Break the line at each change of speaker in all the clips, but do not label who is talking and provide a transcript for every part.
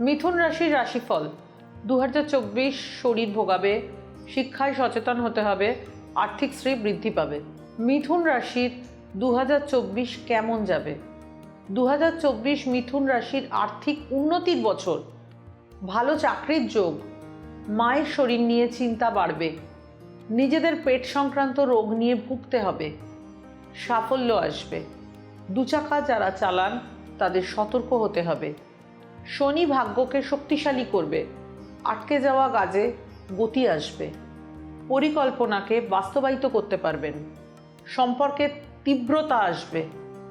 মিথুন রাশির রাশিফল। দু হাজার চব্বিশ শরীর ভোগাবে, শিক্ষায় সচেতন হতে হবে, আর্থিক শ্রী বৃদ্ধি পাবে। মিথুন রাশির দু হাজার চব্বিশ কেমন যাবে? দু হাজার চব্বিশ মিথুন রাশির আর্থিক উন্নতির বছর। ভালো চাকরির যোগ, মায়ের শরীর নিয়ে চিন্তা বাড়বে। নিজেদের পেট সংক্রান্ত রোগ নিয়ে ভুগতে হবে। সাফল্য আসবে। দুচাকা যারা চালান, তাদের সতর্ক হতে হবে। শনি ভাগ্যকে শক্তিশালী করবে। আটকে যাওয়া কাজে গতি আসবে। পরিকল্পনাকে বাস্তবায়িত করতে পারবেন। সম্পর্কে তীব্রতা আসবে।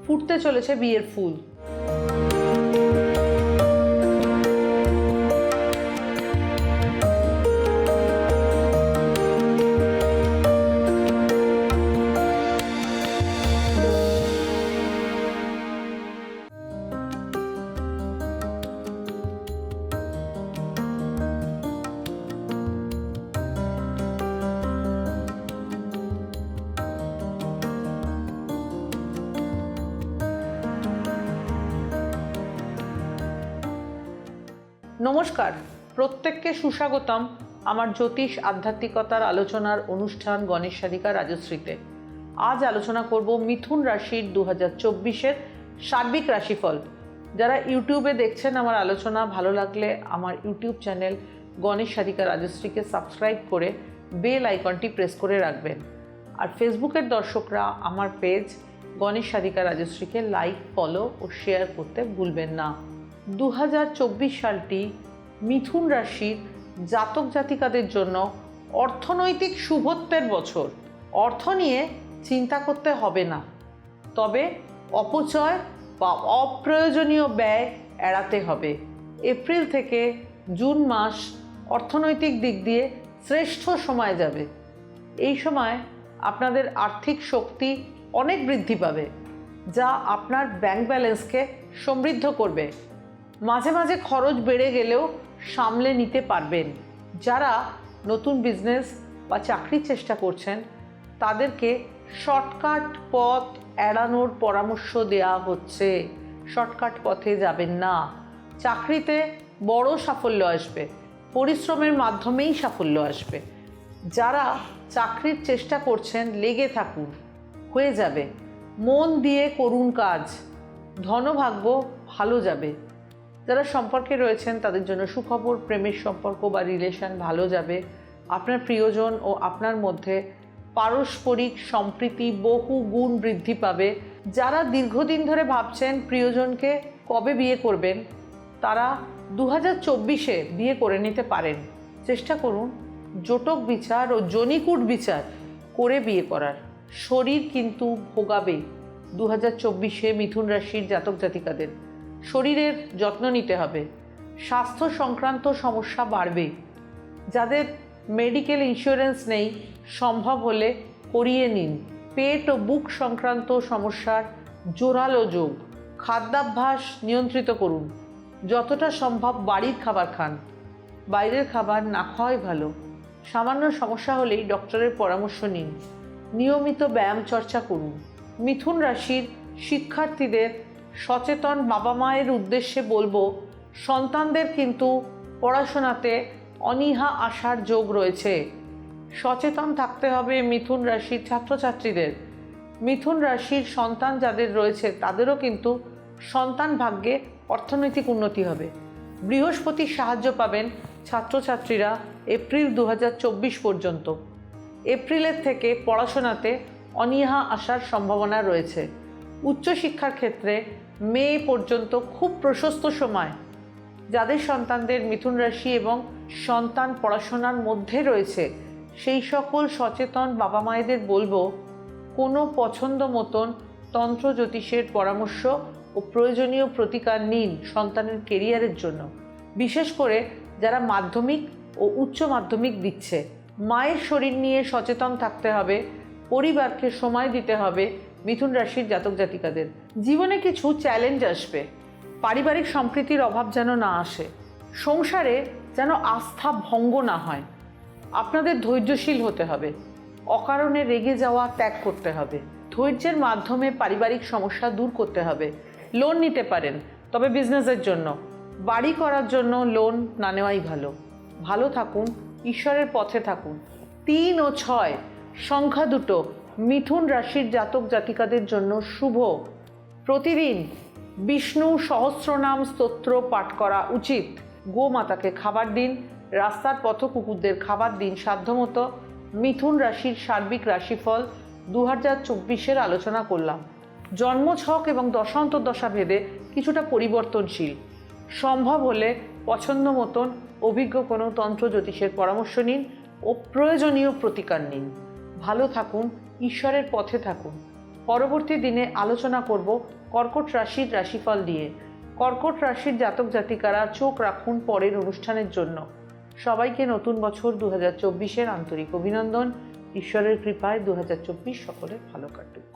ফুটতে চলেছে বিয়ের ফুল। নমস্কার। প্রত্যেককে সুস্বাগতম আমার জ্যোতিষ আধ্যাত্মিকতার আলোচনার অনুষ্ঠান গণেশ সাধিকা রাজশ্রীতে। আজ আলোচনা করব মিথুন রাশির দু হাজার চব্বিশের সার্বিক রাশিফল। যারা ইউটিউবে দেখছেন আমার আলোচনা, ভালো লাগলে আমার ইউটিউব চ্যানেল গণেশ সাধিকা রাজশ্রীকে সাবস্ক্রাইব করে বেল আইকনটি প্রেস করে রাখবেন। আর ফেসবুকের দর্শকরা আমার পেজ গণেশ সাধিকা রাজশ্রীকে লাইক, ফলো ও শেয়ার করতে ভুলবেন না। দু হাজার চব্বিশ সালটি মিথুন রাশির জাতক জাতিকাদের জন্য অর্থনৈতিক শুভত্বের বছর। অর্থ নিয়ে চিন্তা করতে হবে না। তবে অপচয় বা অপ্রয়োজনীয় ব্যয় এড়াতে হবে। এপ্রিল থেকে জুন মাস অর্থনৈতিক দিক দিয়ে শ্রেষ্ঠ সময় যাবে। এই সময় আপনাদের আর্থিক শক্তি অনেক বৃদ্ধি পাবে, যা আপনার ব্যাংক ব্যালেন্সকে সমৃদ্ধ করবে। মাঝে মাঝে খরচ বেড়ে গেলেও সামলে নিতে পারবেন। যারা নতুন বিজনেস বা চাকরির চেষ্টা করছেন, তাদেরকে শর্টকাট পথ এড়ানোর পরামর্শ দেওয়া হচ্ছে। শর্টকাট পথে যাবেন না। চাকরিতে বড় সাফল্য আসবে, পরিশ্রমের মাধ্যমেই সাফল্য আসবে। যারা চাকরির চেষ্টা করছেন, লেগে থাকুন, হয়ে যাবে। মন দিয়ে করুন কাজ, ধনভাগ্য ভালো যাবে। যারা সম্পর্কে রয়েছেন, তাদের জন্য সুখবর, প্রেমের সম্পর্ক বা রিলেশন ভালো যাবে। আপনার প্রিয়জন ও আপনার মধ্যে পারস্পরিক সম্প্রীতি বহু গুণ বৃদ্ধি পাবে। যারা দীর্ঘদিন ধরে ভাবছেন প্রিয়জনকে কবে বিয়ে করবেন, তারা দু হাজার চব্বিশে বিয়ে করে নিতে পারেন। চেষ্টা করুন জোটক বিচার ও জনিকুট বিচার করে বিয়ে করার। শরীর কিন্তু ভোগাবে দু হাজার চব্বিশে মিথুন রাশির জাতক জাতিকাদের। শরীরের যত্ন নিতে হবে। স্বাস্থ্য সংক্রান্ত সমস্যা বাড়বে। যাদের মেডিকেল ইন্স্যুরেন্স নেই, সম্ভব হলে করিয়ে নিন। পেট ও বুক সংক্রান্ত সমস্যার জোরালো যোগ। খাদ্যাভ্যাস নিয়ন্ত্রিত করুন। যতটা সম্ভব বাড়ির খাবার খান। বাইরের খাবার না খাওয়াই ভালো। সামান্য সমস্যা হলেই ডক্টরের পরামর্শ নিন। নিয়মিত ব্যায়াম চর্চা করুন। মিথুন রাশির শিক্ষার্থীদের সচেতন বাবা মায়ের উদ্দেশ্যে বলব, সন্তানদের কিন্তু পড়াশোনাতে অনীহা আসার যোগ রয়েছে। সচেতন থাকতে হবে মিথুন রাশির ছাত্রছাত্রীদের। মিথুন রাশির সন্তান যাদের রয়েছে, তাদেরও কিন্তু সন্তান ভাগ্যে অর্থনৈতিক উন্নতি হবে। বৃহস্পতির সাহায্য পাবেন ছাত্রছাত্রীরা এপ্রিল দু হাজার চব্বিশ পর্যন্ত। এপ্রিলের থেকে পড়াশোনাতে অনীহা আসার সম্ভাবনা রয়েছে। উচ্চশিক্ষার ক্ষেত্রে মে পর্যন্ত খুব প্রশস্ত সময়, যাদের সন্তানদের মিথুন রাশি এবং সন্তান পড়াশোনার মধ্যে রয়েছে, সেই সকল সচেতন বাবা মায়েদের বলব, কোনো পছন্দ মতন তন্ত্র জ্যোতিষের পরামর্শ ও প্রয়োজনীয় প্রতিকার নিন সন্তানের কেরিয়ারের জন্য। বিশেষ করে যারা মাধ্যমিক ও উচ্চ মাধ্যমিক দিচ্ছে, মায়ের শরীর নিয়ে সচেতন থাকতে হবে, পরিবারকে সময় দিতে হবে মিথুন রাশির জাতক জাতিকাদের। জীবনে কিছু চ্যালেঞ্জ আসবে। পারিবারিক সম্প্রীতির অভাব যেন না আসে। সংসারে যেন আস্থা ভঙ্গ না হয়। আপনাদের ধৈর্যশীল হতে হবে। অকারণে রেগে যাওয়া ত্যাগ করতে হবে। ধৈর্যের মাধ্যমে পারিবারিক সমস্যা দূর করতে হবে। লোন নিতে পারেন, তবে বিজনেসের জন্য। বাড়ি করার জন্য লোন না নেওয়াই ভালো। ভালো থাকুন, ঈশ্বরের পথে থাকুন। তিন ও ছয়, সংখ্যা দুটো। মিথুন রাশির জাতক জাতিকাদের জন্য শুভ। প্রতিদিন বিষ্ণু সহস্রনাম স্তোত্র পাঠ করা উচিত। গোমাতাকে খাবার দিন, রাস্তার পথ কুকুরদের খাবার দিন সাধ্যমতো। মিথুন রাশির সার্বিক রাশিফল দু হাজার চব্বিশের আলোচনা করলাম। জন্ম ছক এবং দশান্তর দশা ভেদে কিছুটা পরিবর্তনশীল। সম্ভব হলে পছন্দ মতন অভিজ্ঞ কোনো তন্ত্র জ্যোতিষের পরামর্শ নিন ও প্রয়োজনীয় প্রতিকার নিন। ভালো থাকুন ঈশ্বরের পথে থাকুন। পরবর্তী দিনে আলোচনা করব কর্কট রাশির রাশিফল দিয়ে কর্কট রাশির জাতক জাতিকারা চোখ রাখুন পরের অনুষ্ঠানের জন্য। সবাইকে নতুন বছর দু হাজার আন্তরিক অভিনন্দন। ঈশ্বরের কৃপায় দু হাজার চব্বিশ সকলের ভালো কাটুক।